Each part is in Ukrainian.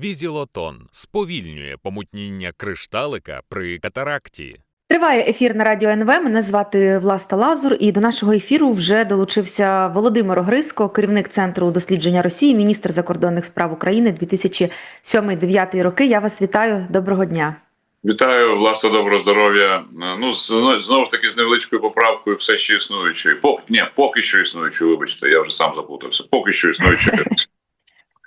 Візілотон сповільнює помутніння кришталика при катаракті. Триває ефір на радіо НВ. Мене звати Власта Лазур, і до нашого ефіру вже долучився Володимир Огриско, керівник центру дослідження Росії, міністр закордонних справ України 2007-2009 роки. Я вас вітаю. Доброго дня. Вітаю, власне, доброго здоров'я. Ну, знову ж таки, з невеличкою поправкою, все ще існуючою. Поки ні, поки що існуючою, вибачте, я вже сам заплутався. Поки що існуючою.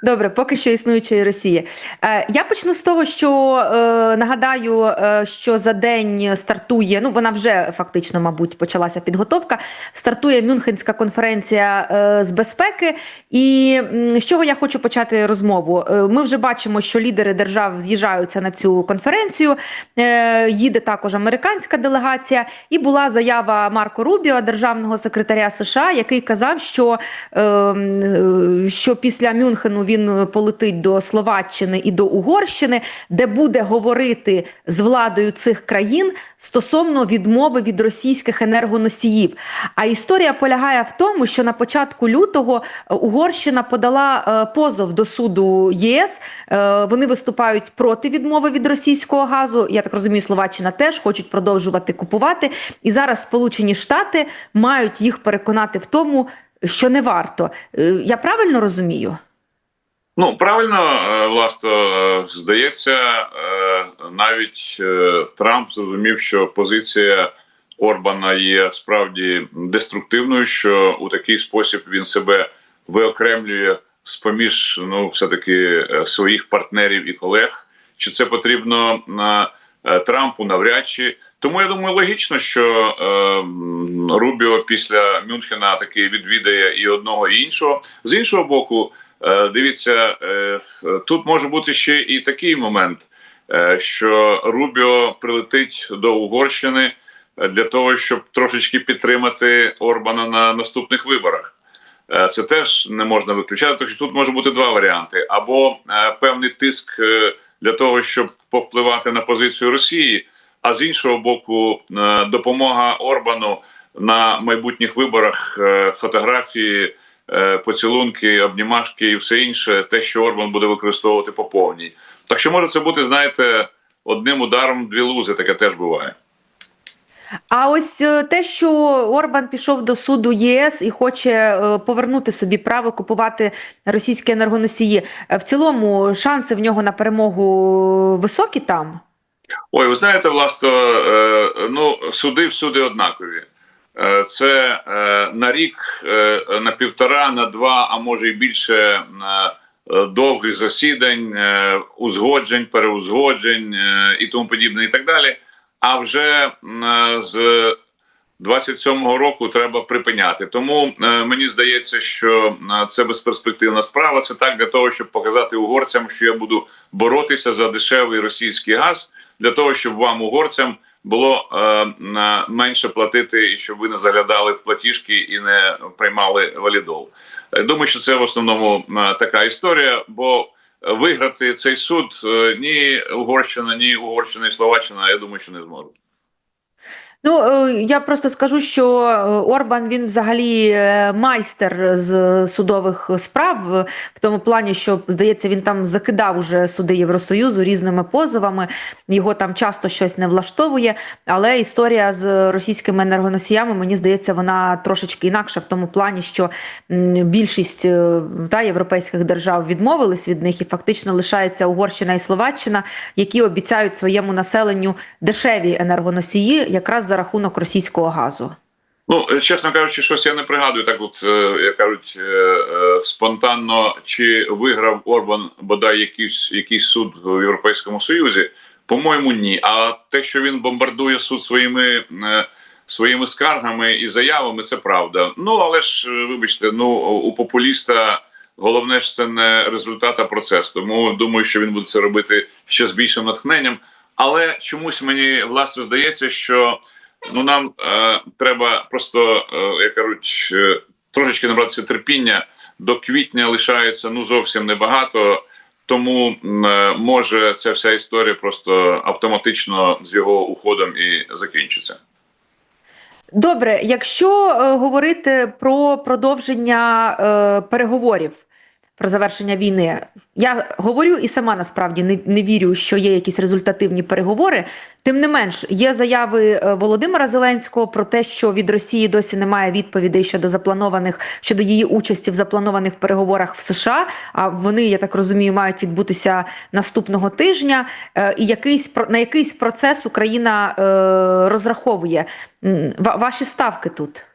Добре, поки що існуючої Росії. Е, я почну з того, що е, нагадаю, е, що за день стартує. Ну вона вже фактично, мабуть, почалася підготовка. Стартує Мюнхенська конференція е, з безпеки. І з чого я хочу почати розмову? Е, ми вже бачимо, що лідери держав з'їжджаються на цю конференцію. Е, їде також американська делегація. І була заява Марко Рубіо, державного секретаря США, який казав, що, е, м, що після Мюнхену він полетить до Словаччини і до Угорщини, де буде говорити з владою цих країн стосовно відмови від російських енергоносіїв. А історія полягає в тому, що на початку лютого е, Угорщина подала е, позов до суду ЄС. Е, Вони виступають проти відмови від російського газу. Я так розумію, Словаччина теж хочуть продовжувати купувати. І зараз Сполучені Штати мають їх переконати в тому, що не варто. Е, Я правильно розумію? Ну, правильно, е, власне, здається, е, навіть е, Трамп зрозумів, що позиція Орбана є справді деструктивною, що у такий спосіб він себе виокремлює з поміж ну, все-таки е, своїх партнерів і колег. Чи це потрібно на Трампу навряд чи. Тому я думаю, логічно, що е, Рубіо після Мюнхена таки відвідає і одного, і іншого. З іншого боку, дивіться, е, тут може бути ще і такий момент, е, що Рубіо прилетить до Угорщини е, для того, щоб трошечки підтримати Орбана на наступних виборах. Е, Це теж не можна виключати, тому що тут може бути два варіанти: або е, певний тиск е, для того, щоб повпливати на позицію Росії, а з іншого боку, е, допомога Орбану на майбутніх виборах, е, фотографії, е, поцілунки, обнімашки і все інше, те, що Орбан буде використовувати по повній. Так що може це бути, знаєте, одним ударом дві лузи, таке теж буває. А ось е, те, що Орбан пішов до суду ЄС і хоче е, повернути собі право купувати російські енергоносії, е, в цілому шанси в нього на перемогу високі там. Ой, ви знаєте, власне, е, ну суди всюди однакові. Е, Це е, на рік, е, на півтора, на два, а може і більше довгих засідань, узгоджень, переузгоджень і тому подібне, і так далі. А вже з 27-го року треба припиняти. Тому мені здається, що це безперспективна справа. Це так для того, щоб показати угорцям, що я буду боротися за дешевий російський газ, для того, щоб вам, угорцям, було е, менше платити, і щоб ви не заглядали в платіжки і не приймали валідол. Е, Думаю, що це в основному е, така історія, бо виграти цей суд е, ні Угорщина, ні Угорщина і Словаччина, я думаю, що не зможуть. Ну е, я просто скажу, що е, Орбан він взагалі е, майстер з судових справ в тому плані, що здається, він там закидав уже суди Євросоюзу різними позовами. Його там часто щось не влаштовує. Але історія з російськими енергоносіями, мені здається, вона трошечки інакша в тому плані, що більшість та європейських держав відмовились від них, і фактично лишається Угорщина і Словаччина, які обіцяють своєму населенню дешеві енергоносії, якраз за рахунок російського газу. Ну, е, чесно кажучи, щось я не пригадую так, от е, як кажуть, е, спонтанно чи виграв Орбан бодай якийсь, якийсь суд в Європейському Союзі. По-моєму, ні. А те, що він бомбардує суд своїми, своїми скаргами і заявами, це правда. Ну але ж, вибачте, ну у популіста головне ж це не результат, а процес. Тому думаю, що він буде це робити ще з більшим натхненням. Але чомусь мені власне здається, що ну нам е, треба просто, е, як кажуть, е, трошечки набратися терпіння. До квітня лишається ну зовсім небагато. Тому е, може ця вся історія просто автоматично з його уходом і закінчиться. Добре, якщо е, говорити про продовження е, переговорів, про завершення війни. Я говорю і сама насправді не, не вірю, що є якісь результативні переговори. Тим не менш, є заяви е, Володимира Зеленського про те, що від Росії досі немає відповідей щодо запланованих щодо її участі в запланованих переговорах в США. А вони, я так розумію, мають відбутися наступного тижня. Е, І якийсь на якийсь процес Україна е, розраховує. Ва- Ваші ставки тут.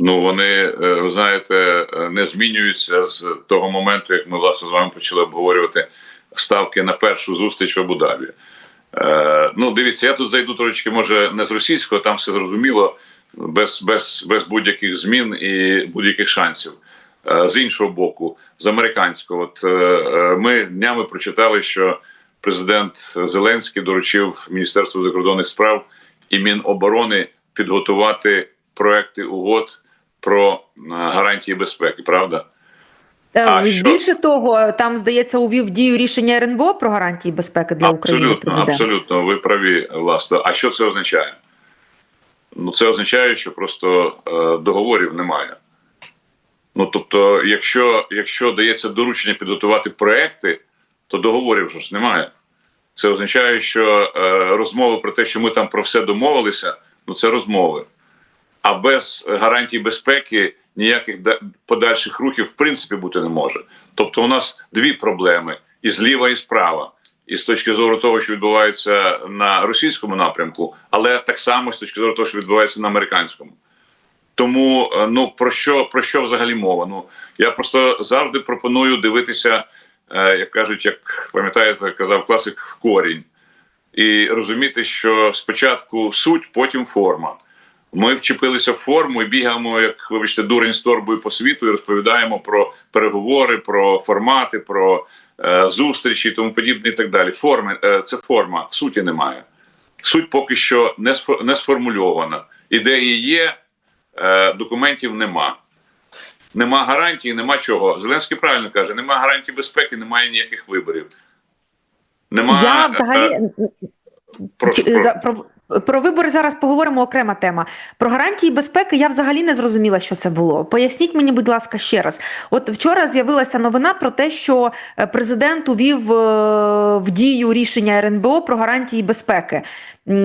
Ну вони е, ви знаєте е, не змінюються з того моменту, як ми власне з вами почали обговорювати ставки на першу зустріч в Абу-Дабі. Е, ну, дивіться, я тут зайду трошечки, може, не з російського, там все зрозуміло, без, без, без будь-яких змін і будь-яких шансів. Е, з іншого боку, з американського, от е, е, ми днями прочитали, що президент Зеленський доручив Міністерству закордонних справ і Міноборони підготувати проекти угод про е, гарантії безпеки, правда? Е, А що? Більше того, там здається увів дію рішення РНБО про гарантії безпеки для України. Абсолютно, Президент. абсолютно, ви праві, власне. А що це означає? Ну, це означає, що просто е, договорів немає. Ну, тобто, якщо, якщо дається доручення підготувати проекти, то договорів вже ж немає. Це означає, що е, розмови про те, що ми там про все домовилися, ну це розмови. А без гарантій безпеки ніяких подальших рухів в принципі бути не може. Тобто, у нас дві проблеми: і зліва, і справа. І з точки зору того, що відбувається на російському напрямку, але так само з точки зору того, що відбувається на американському. Тому е, ну про що про що взагалі мова? Ну я просто завжди пропоную дивитися, е, як кажуть, як пам'ятаєте, казав класик в корінь, і розуміти, що спочатку суть, потім форма. Ми вчепилися в форму і бігаємо, як вибачте, дурень з торбою по світу і розповідаємо про переговори, про формати, про е, зустрічі і тому подібне, і так далі. Форми е, це форма, суті немає. Суть поки що не, не сформульована. Ідеї є, е, документів нема. Нема гарантій, нема чого. Зеленський правильно каже: нема гарантій безпеки, немає ніяких виборів. Нема Я е, взагалі прошу, прошу. Про вибори зараз поговоримо окрема тема. Про гарантії безпеки я взагалі не зрозуміла, що це було. Поясніть мені, будь ласка, ще раз. От вчора з'явилася новина про те, що е, президент увів е, в дію рішення РНБО про гарантії безпеки.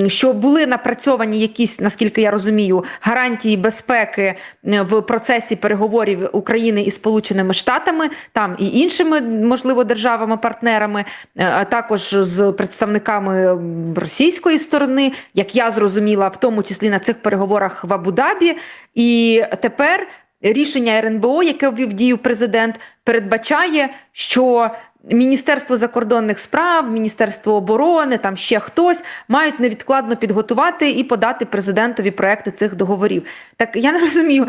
Що були напрацьовані якісь, наскільки я розумію, гарантії безпеки в процесі переговорів України із Сполученими Штатами, там і іншими, можливо, державами-партнерами, е, а також з представниками російської сторони, як я зрозуміла, в тому числі на цих переговорах в Абу-Дабі. І тепер рішення РНБО, яке ввів дію президент, передбачає, що Міністерство закордонних справ, Міністерство оборони, там ще хтось мають невідкладно підготувати і подати президентові проекти цих договорів. Так я не розумію.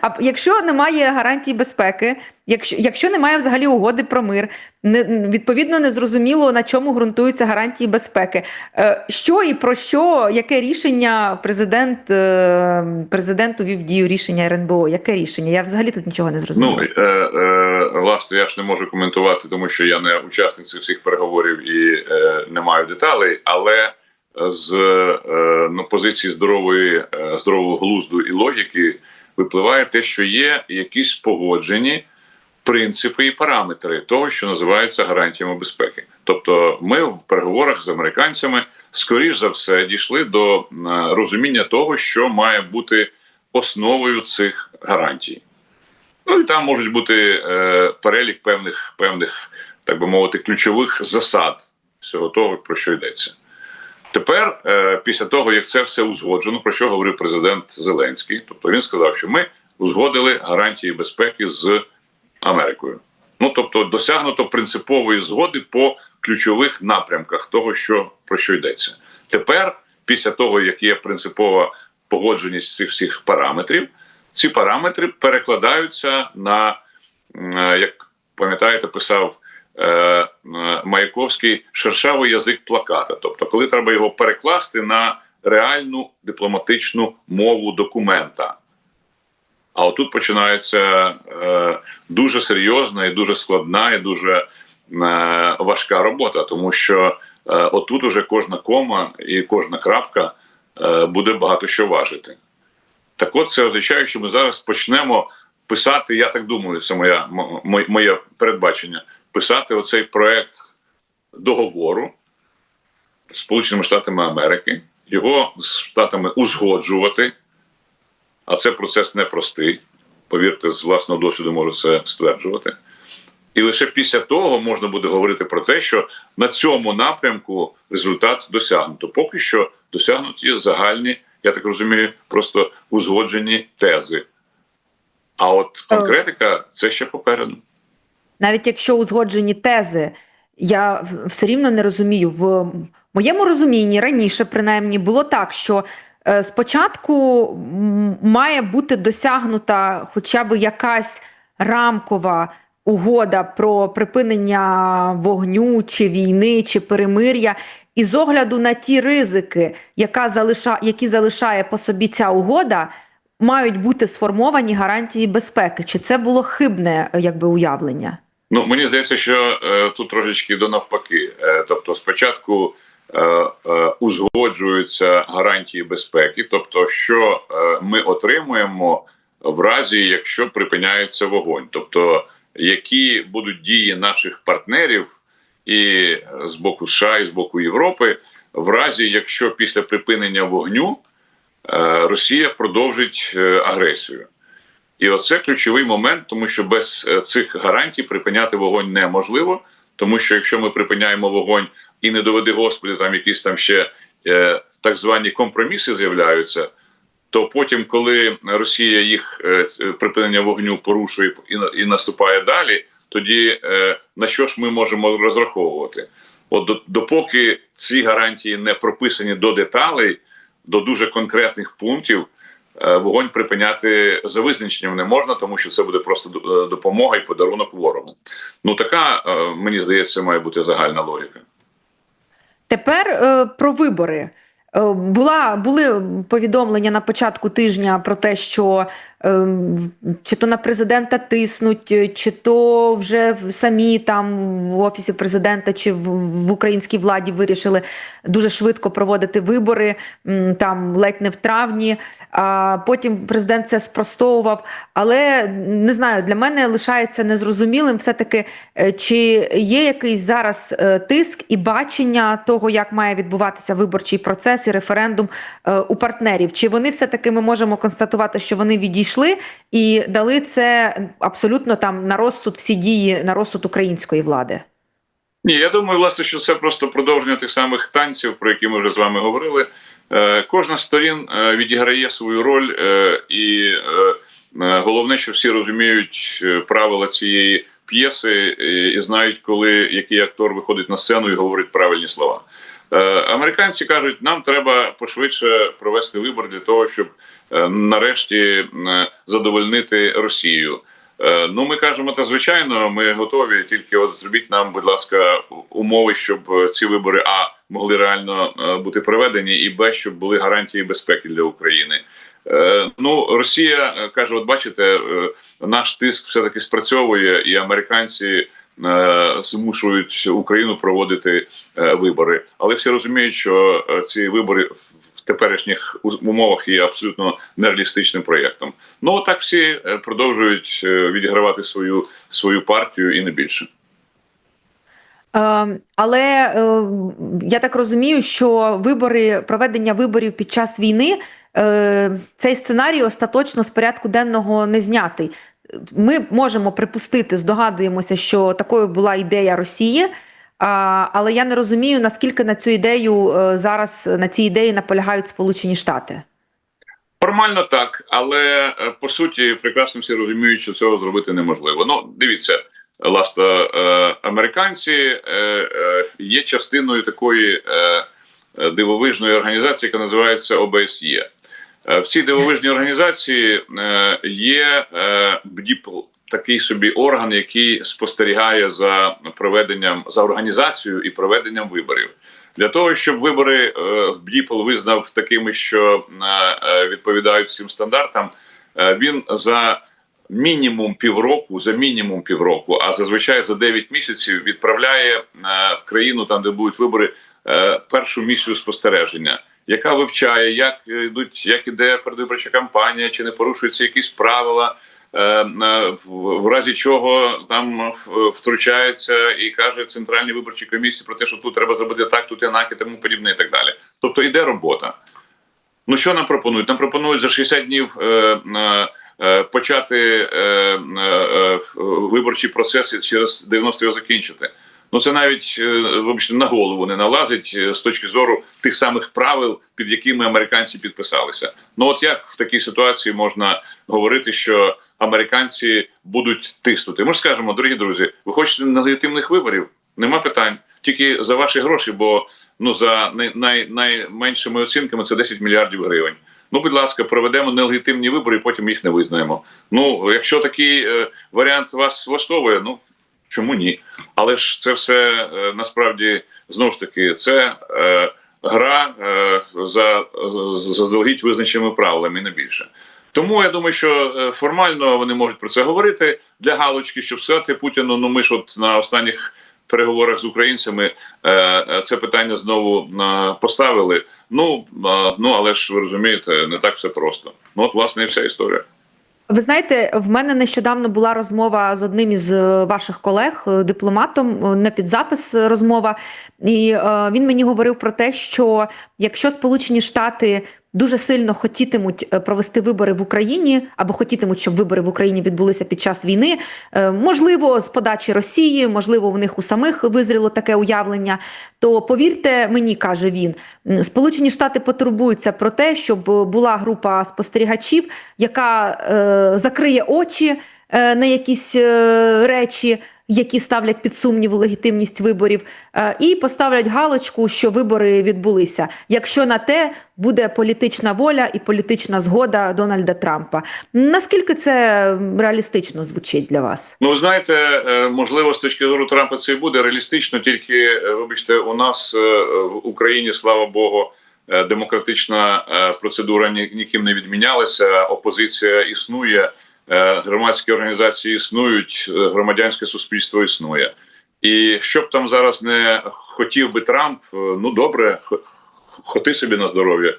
А якщо немає гарантій безпеки, якщо, якщо немає взагалі угоди про мир, не, відповідно не зрозуміло на чому ґрунтуються гарантії безпеки. Е, Що і про що, яке рішення президент, е, президент увів в дію рішення РНБО? Яке рішення? Я взагалі тут нічого не зрозуміла. Ну, е, власне, я ж не можу коментувати, тому що я не учасник цих всіх переговорів і е, не маю деталей, але з е, ну, позиції здорової, е, здорового глузду і логіки випливає те, що є якісь погоджені принципи і параметри того, що називається гарантіями безпеки. Тобто, ми в переговорах з американцями, скоріш за все, дійшли до е, розуміння того, що має бути основою цих гарантій. Ну і там можуть бути е, перелік певних, певних, так би мовити, ключових засад всього того, про що йдеться. Тепер, е, після того, як це все узгоджено, про що говорив президент Зеленський, тобто він сказав, що ми узгодили гарантії безпеки з Америкою. Ну тобто, досягнуто принципової згоди по ключових напрямках того, що про що йдеться. Тепер, після того, як є принципова погодженість цих всіх параметрів, ці параметри перекладаються на, е, як пам'ятаєте, писав е, Маяковський шершавий язик плаката. Тобто, коли треба його перекласти на реальну дипломатичну мову документа. А отут починається е, дуже серйозна і дуже складна, і дуже е, важка робота, тому що е, отут уже кожна кома і кожна крапка е, буде багато що важити. Так от це означає, що ми зараз почнемо писати, я так думаю, це моя, мо- мо- моє передбачення, писати оцей проект договору з Сполученими Штатами Америки, його з Штатами узгоджувати, а це процес непростий. Повірте, з власного досвіду можу це стверджувати. І лише після того можна буде говорити про те, що на цьому напрямку результат досягнуто. Поки що досягнуті загальні, я так розумію, просто узгоджені тези. А от конкретика це ще попереду. Навіть якщо узгоджені тези, я все рівно не розумію. В моєму розумінні раніше, принаймні, було так, що е, спочатку має бути досягнута хоча б якась рамкова угода про припинення вогню чи війни, чи перемир'я. І з огляду на ті ризики, яка залиша, які залишає по собі ця угода, мають бути сформовані гарантії безпеки. Чи це було хибне якби уявлення? Ну мені здається, що е, тут трошечки до навпаки. Е, тобто, спочатку е, е, узгоджуються гарантії безпеки, тобто, що е, ми отримуємо в разі, якщо припиняється вогонь, тобто які будуть дії наших партнерів і е, з боку США, і з боку Європи, в разі, якщо після припинення вогню е, Росія продовжить е, агресію. І оце ключовий момент, тому що без цих гарантій припиняти вогонь неможливо. Тому що якщо ми припиняємо вогонь і не доведи Господи, там якісь там ще так звані компроміси з'являються, то потім, коли Росія їх е, припинення вогню порушує і, наступає далі, тоді е, на що ж ми можемо розраховувати? От допоки ці гарантії не прописані до деталей, до дуже конкретних пунктів, е, вогонь припиняти за визначенням не можна, тому що це буде просто е, допомога і подарунок ворогу. Ну така е, мені здається, має бути загальна логіка. Тепер е, про вибори. Е, Була були повідомлення на початку тижня про те, що чи то на президента тиснуть, е, чи то вже самі там в офісі президента чи в, українській владі вирішили дуже швидко проводити вибори, там ледь не в травні. А потім президент це спростовував. Але не знаю, для мене лишається незрозумілим все-таки, е, чи є якийсь зараз е, тиск і бачення того, як має відбуватися виборчий процес і референдум у партнерів. Чи вони все-таки ми можемо констатувати, що вони відійшли і дали це абсолютно там на розсуд всі дії на розсуд української влади? Ні, я думаю, власне, що це просто продовження тих самих танців, про які ми вже з вами говорили. Е, Кожна з сторін е, відіграє свою роль, е, і головне, що всі розуміють правила цієї п'єси і, знають, коли який актор виходить на сцену і говорить правильні слова. Американці кажуть, нам треба пошвидше провести вибори для того, щоб нарешті е, задовольнити Росію. Е, Ну, ми кажемо, та звичайно, ми готові. Тільки от зробіть нам, будь ласка, умови, щоб е, ці вибори а могли реально е, бути проведені, і б, щоб були гарантії безпеки для України. Е, Ну, Росія е, каже: от бачите, е, наш тиск все таки спрацьовує, і американці е, змушують Україну проводити е, вибори. Але всі розуміють, що е, ці вибори теперішніх умовах є абсолютно нереалістичним проєктом. Ну отак всі е, продовжують е, відігравати свою свою партію і не більше. Е, але е, я так розумію, що вибори, проведення виборів під час війни, е, цей сценарій остаточно з порядку денного не знятий. Ми можемо припустити, здогадуємося, що такою була ідея Росії. Але я не розумію, наскільки на цю ідею е, зараз на цій ідеї наполягають Сполучені Штати. Формально так, але е, по суті прекрасно всі розуміють, що цього зробити неможливо. Ну, дивіться, ласта, е, американці є частиною такої дивовижної організації, яка називається ОБСЄ. В цій дивовижній організації є БДІПЛ, такий собі орган, який спостерігає за проведенням за організацією і проведенням виборів. Для того щоб вибори е, БДІПЛ визнав такими, що е, е, відповідають всім стандартам, е, він за мінімум півроку, за мінімум півроку, а зазвичай за 9 місяців відправляє е, в країну, там де будуть вибори, е, першу місію спостереження, яка вивчає, як йдуть, як іде передвиборча кампанія, чи не порушуються якісь правила. Е, е, в, разі чого там втручається і каже центральній виборчій комісії про те, що тут треба зробити так, тут інак і тому подібне, і так далі. Тобто йде робота. Ну що нам пропонують? Нам пропонують за 60 днів е, почати е, е, виборчі процеси через 90 його закінчити. Ну це навіть вибачте, на голову не налазить з точки зору тих самих правил, під якими американці підписалися. Ну от як в такій ситуації можна говорити, що американці будуть тиснути? Ми ж скажемо, дорогі друзі, ви хочете нелегітимних виборів? Нема питань, тільки за ваші гроші, бо ну за най, най, найменшими оцінками це 10 мільярдів гривень. Ну, будь ласка, проведемо нелегітимні вибори, і потім їх не визнаємо. Ну, якщо такий е, варіант вас влаштовує, ну чому ні? Але ж це все е, насправді знову ж таки це е, гра е, за за- заздалегідь визначеними правилами, не більше. Тому я думаю, що е, формально вони можуть про це говорити для галочки, щоб сказати Путіну. Ну ми ж от на останніх переговорах з українцями е, е, це питання знову поставили. Ну ну але ж ви розумієте, не так все просто. Ну от власне і вся історія. Ви знаєте, в мене нещодавно була розмова з одним із ваших колег, дипломатом, е, не під запис е, розмова, і він мені говорив про те, що якщо Сполучені Штати дуже сильно хотітимуть е, провести вибори в Україні або хотітимуть, щоб вибори в Україні відбулися під час війни, е, можливо, з подачі Росії, можливо, в них у самих визріло таке уявлення. То повірте мені, каже він, Сполучені Штати потурбуються про те, щоб була група спостерігачів, яка е, закриє очі на якісь речі, які ставлять під сумнів легітимність виборів, е, і поставлять галочку, що вибори відбулися. Якщо на те буде політична воля і політична згода Дональда Трампа. Наскільки це реалістично звучить для вас? Ну, знаєте, е, можливо, з точки зору Трампа це і буде реалістично, тільки е, вибачте, у нас в Україні, слава Богу, демократична процедура ні- ніким не відмінялася. Опозиція існує, громадські організації існують, е, громадянське суспільство існує. І що б там зараз не хотів би Трамп, е, ну добре, хоти собі на здоров'я,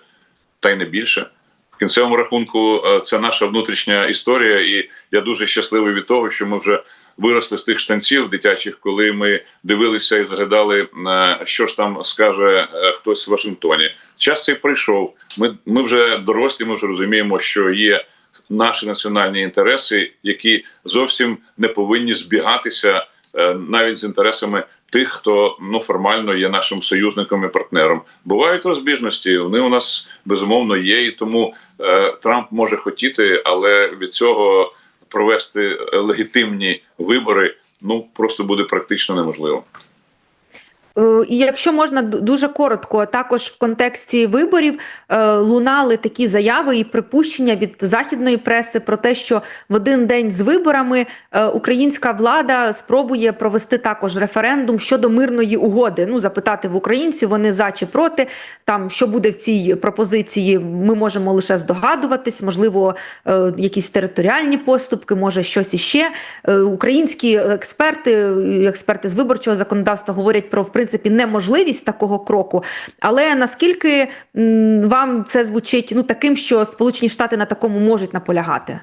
та й не більше. В кінцевому рахунку е, це наша внутрішня історія, і я дуже щасливий від того, що ми вже виросли з тих штанців дитячих, коли ми дивилися і згадали, е, що ж там скаже е, хтось в Вашингтоні. Час цей прийшов. Ми, ми вже дорослі, ми вже розуміємо, що є наші національні інтереси, які зовсім не повинні збігатися е, навіть з інтересами тих, хто ну формально є нашим союзником і партнером. Бувають розбіжності, вони у нас безумовно є, і тому е, Трамп може хотіти, але від цього провести легітимні вибори ну просто буде практично неможливо. Е, І якщо можна дуже коротко, також в контексті виборів е, лунали такі заяви і припущення від західної преси про те, що в один день з виборами е, українська влада спробує провести також референдум щодо мирної угоди. Ну запитати в українців, вони за чи проти. Там що буде в цій пропозиції, ми можемо лише здогадуватись, можливо, якісь територіальні поступки, може щось іще. Українські експерти, експерти з виборчого законодавства говорять про в принципі неможливість такого кроку. Але наскільки вам це звучить ну таким, що Сполучені Штати на такому можуть наполягати?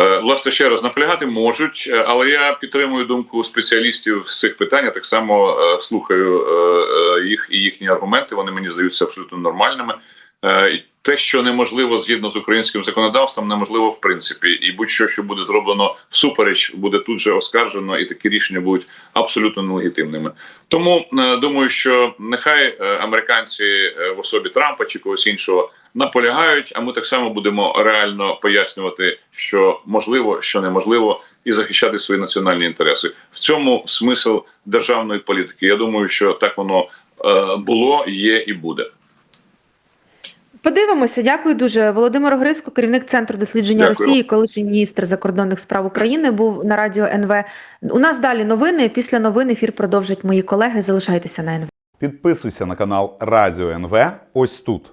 Е, Власне, ще раз наполягати можуть, е, але я підтримую думку спеціалістів з цих питань. Так само е, слухаю їх і їхні аргументи. Вони мені здаються абсолютно нормальними. Е, Те, що неможливо згідно з українським законодавством, неможливо в принципі, і будь-що, що буде зроблено всупереч, буде тут же оскаржено, і такі рішення будуть абсолютно нелегітимними. Тому е, думаю, що нехай е, американці в особі Трампа чи когось іншого наполягають, а ми так само будемо реально пояснювати, що можливо, що неможливо, і захищати свої національні інтереси. В цьому смисл державної політики. Я думаю, що так воно було, є і буде. Подивимося, дякую дуже. Володимир Гриско, керівник центру дослідження Дякую. Росії, колишній міністр закордонних справ України, був на радіо НВ. У нас далі новини. Після новин ефір продовжать мої колеги. Залишайтеся на НВ. Підписуйся на канал Радіо НВ ось тут.